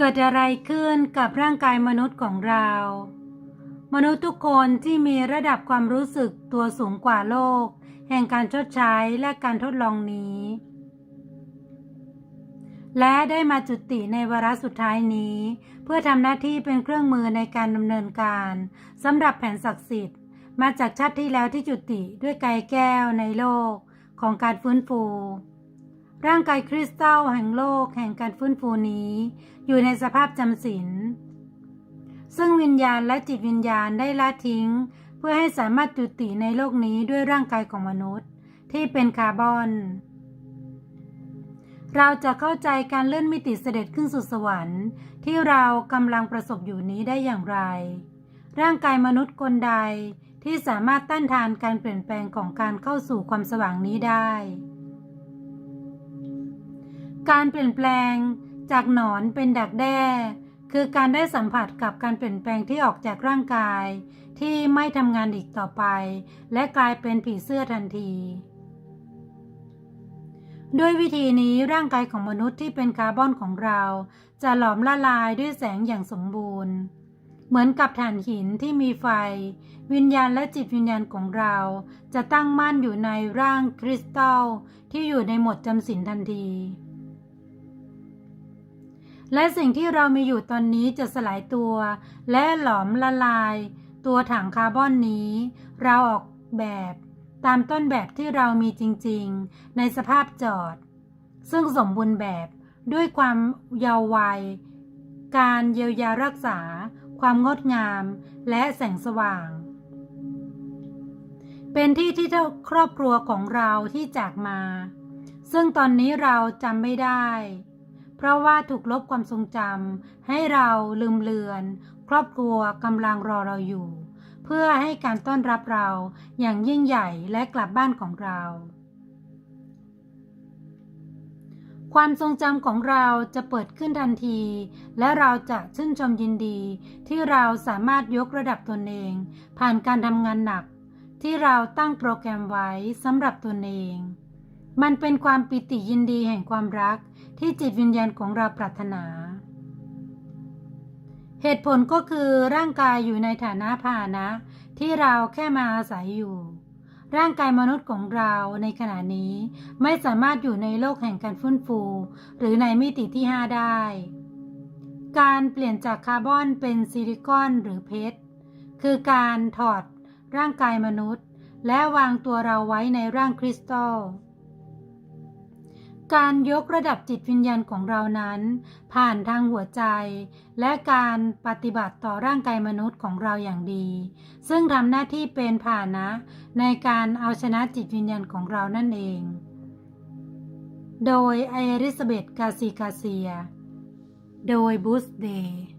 เกิดอะไรขึ้นกับร่างกายมนุษย์ของเรา มนุษย์ทุกคนที่มีระดับความรู้สึกตัวสูงกว่าโลก แห่งการชดใช้และการทดลองนี้ และได้มาจุติในวาระสุดท้ายนี้ เพื่อทำหน้าที่เป็นเครื่องมือในการดำเนินการสำหรับแผนศักดิ์สิทธิ์ มาจากชาติที่แล้วที่จุติด้วยกายแก้วในโลกของการฟื้นฟู ร่างกายคริสตัลแห่งโลกแห่งการฟื้นฟูนี้ อยู่ในสภาพจำศีลซึ่งวิญญาณและจิตวิญญาณได้ละทิ้ง เพื่อให้สามารถจุติในโลกนี้ด้วยร่างกายของมนุษย์ ที่เป็นคาร์บอน เราจะเข้าใจการเลื่อนมิติเสด็จขึ้นสู่สวรรค์ ที่เรากำลังประสบอยู่นี้ได้อย่างไร ร่างกายมนุษย์คนใดที่สามารถต้านทานการเปลี่ยนแปลงของการเข้าสู่ความสว่างนี้ได้ การเปลี่ยนแปลงจากหนอนเป็นดักแด้ คือการได้สัมผัสกับการเปลี่ยนแปลงที่ออกจากร่างกาย ที่ไม่ทำงานอีกต่อไป และกลายเป็นผีเสื้อทันทีด้วยวิธีนี้ร่างกายของมนุษย์ที่เป็นคาร์บอนของเรา จะหลอมละลายด้วยแสงอย่างสมบูรณ์ เหมือนกับถ่านหินที่มีไฟ วิญญาณและจิตวิญญาณของเรา จะตั้งมั่นอยู่ในร่างคริสตัลที่อยู่ในหมดจำศีลทันที และสิ่งที่เรามีอยู่ตอนนี้จะสลายตัว และหลอมละลาย ตัวถังคาร์บอนนี้ เราออกแบบ ตามต้นแบบที่เรามีจริงๆ ในสภาพจอด ซึ่งสมบูรณ์แบบด้วยความเยาว์วัย การเยียวยารักษา ความงดงาม และแสงสว่าง เป็นที่ที่ครอบครัวของเราที่จากมา ซึ่งตอนนี้เราจำไม่ได้ เพราะว่าถูกลบความทรงจำให้เราลืมเลือน ครอบครัวกำลังรอเราอยู่ เพื่อให้การต้อนรับเราอย่างยิ่งใหญ่และกลับบ้านของเรา ความทรงจำของเราจะเปิดขึ้นทันที และเราจะชื่นชมยินดี ที่เราสามารถยกระดับตนเอง ผ่านการทำงานหนัก ที่เราตั้งโปรแกรมไว้สำหรับตนเอง มันเป็นความปิติยินดีแห่งความรักที่จิตวิญญาณของเราปรารถนา เหตุผลก็คือร่างกายอยู่ในฐานะพาหนะ ที่เราแค่มาอาศัยอยู่ ร่างกายมนุษย์ของเราในขณะนี้ไม่สามารถอยู่ในโลกแห่งการฟื้นฟู หรือในมิติที่ 5 ได้ การเปลี่ยนจากคาร์บอนเป็นซิลิคอนหรือเพชรคือการถอดร่างกายมนุษย์ และวางตัวเราไว้ในร่างคริสตัล การยกระดับจิตวิญญาณของเรานั้น ผ่านทางหัวใจ และการปฏิบัติต่อร่างกายมนุษย์ของเราอย่างดี ซึ่งทำหน้าที่เป็นผ่านะ ในการเอาชนะจิตวิญญาณของเรานั่นเอง โดยไอริสเบตกาซีกาเซีย โดยบูสเดย์